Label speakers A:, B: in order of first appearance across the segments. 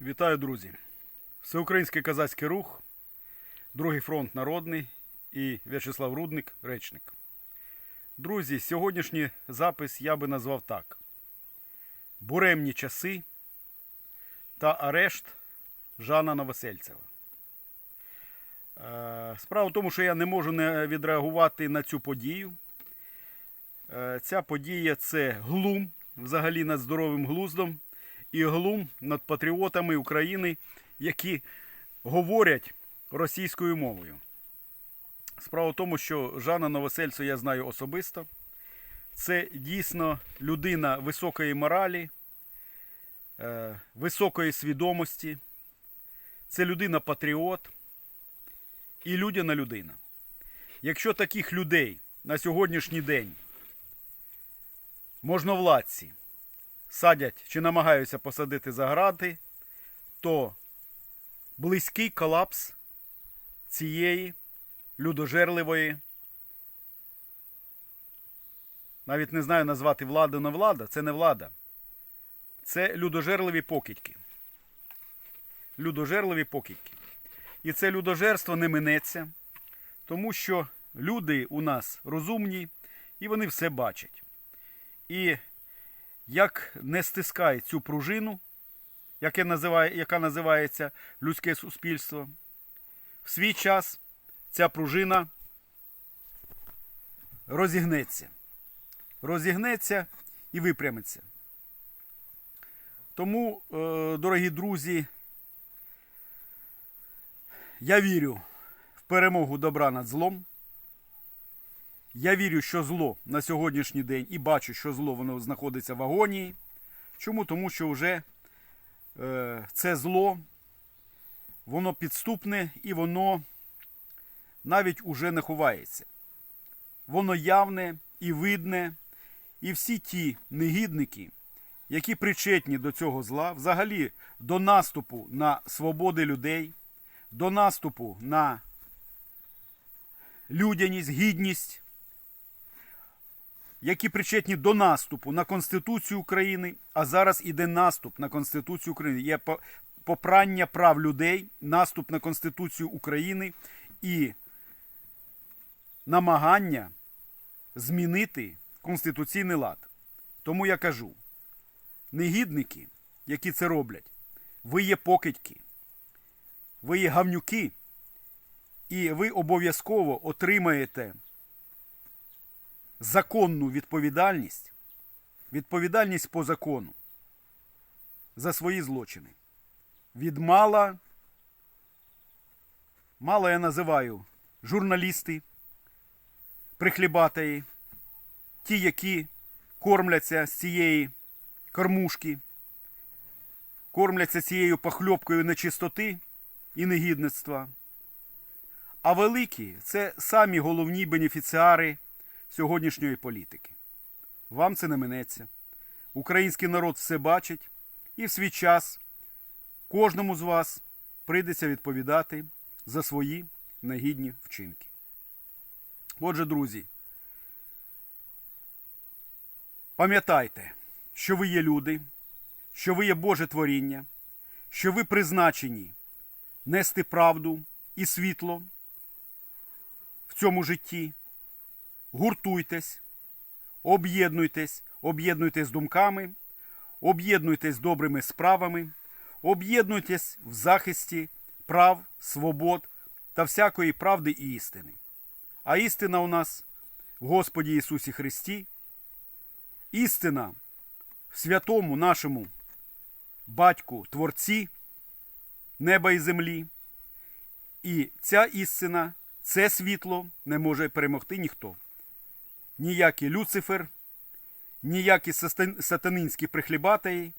A: Вітаю, друзі! Всеукраїнський козацький рух, Другий фронт народний і В'ячеслав Рудник, речник. Друзі, сьогоднішній запис я би назвав так: Буремні часи та арешт Жана Новосельцева. Е, Справа в тому, що я не можу не відреагувати на цю подію. Е, Ця подія це глум взагалі над здоровим глуздом і глум над патріотами України, які говорять російською мовою. Справа в тому, що Жана Новосельця я знаю особисто. Це дійсно людина високої моралі, е, високої свідомості. Це людина-патріот і людяна людина. Якщо таких людей на сьогоднішній день можновладці садять чи намагаються посадити за грати, то близький колапс цієї людожерливої, навіть не знаю назвати владу на влада, це не влада. Це людожерливі покидьки. Людожерливі покидьки. І це людожерство не минеться, тому що люди у нас розумні і вони все бачать. І як не стискає цю пружину, яка називається людське суспільство, в свій час ця пружина розігнеться. Розігнеться і випрямиться. Тому, е, дорогі друзі, я вірю в перемогу добра над злом. Я вірю, що зло на сьогоднішній день і бачу, що зло воно знаходиться в агонії. Чому? Тому що вже е, це зло, воно підступне і воно навіть уже не ховається. Воно явне і видне, і всі ті негідники, які причетні до цього зла, взагалі до наступу на свободи людей, до наступу на людяність, гідність які причетні до наступу на Конституцію України, а зараз іде наступ на Конституцію України. Є попрання прав людей, наступ на Конституцію України і намагання змінити конституційний лад. Тому я кажу: негідники, які це роблять, ви є покидьки, ви є гавнюки, і ви обов'язково отримаєте законну відповідальність, відповідальність по закону за свої злочини. Від мала, мало я називаю журналісти, прихлібатаї, ті, які кормляться з цієї кормушки, кормляться цією похльопкою нечистоти і негідництва. А великі це самі головні бенефіціари сьогоднішньої політики. Вам це не минеться. Український народ все бачить, і в свій час кожному з вас прийдеться відповідати за свої негідні вчинки. Отже, друзі, пам'ятайте, що ви є люди, що ви є Боже творіння, що ви призначені нести правду і світло в цьому житті гуртуйтесь, об'єднуйтесь, об'єднуйтесь думками, об'єднуйтесь добрими справами, об'єднуйтесь в захисті прав, свобод та всякої правди і істини. А істина у нас в Господі Ісусі Христі, істина в святому нашому Батьку Творці неба і землі. І ця істина, це світло не може перемогти ніхто ніякий Люцифер, ніякі сатанинські прихлібатаї,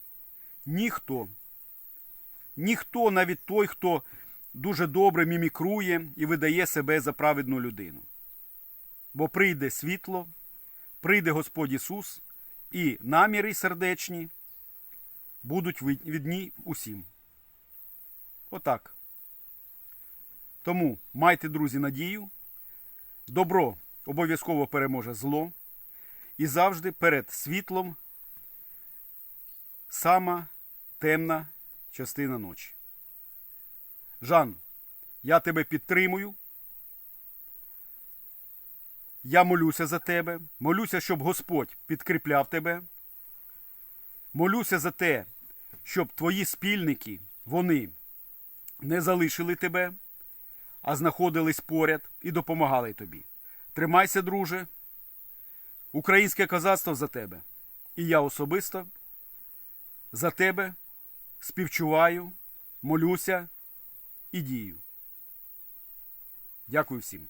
A: ніхто. Ніхто, навіть той, хто дуже добре мімікрує і видає себе за праведну людину. Бо прийде світло, прийде Господь Ісус, і наміри сердечні будуть відні усім. Отак. Тому майте, друзі, надію. Добро обов'язково переможе зло. І завжди перед світлом сама темна частина ночі. Жан, я тебе підтримую. Я молюся за тебе. Молюся, щоб Господь підкріпляв тебе. Молюся за те, щоб твої спільники, вони не залишили тебе, а знаходились поряд і допомагали тобі. Тримайся, друже. Українське козацтво за тебе. І я особисто за тебе співчуваю, молюся і дію. Дякую всім.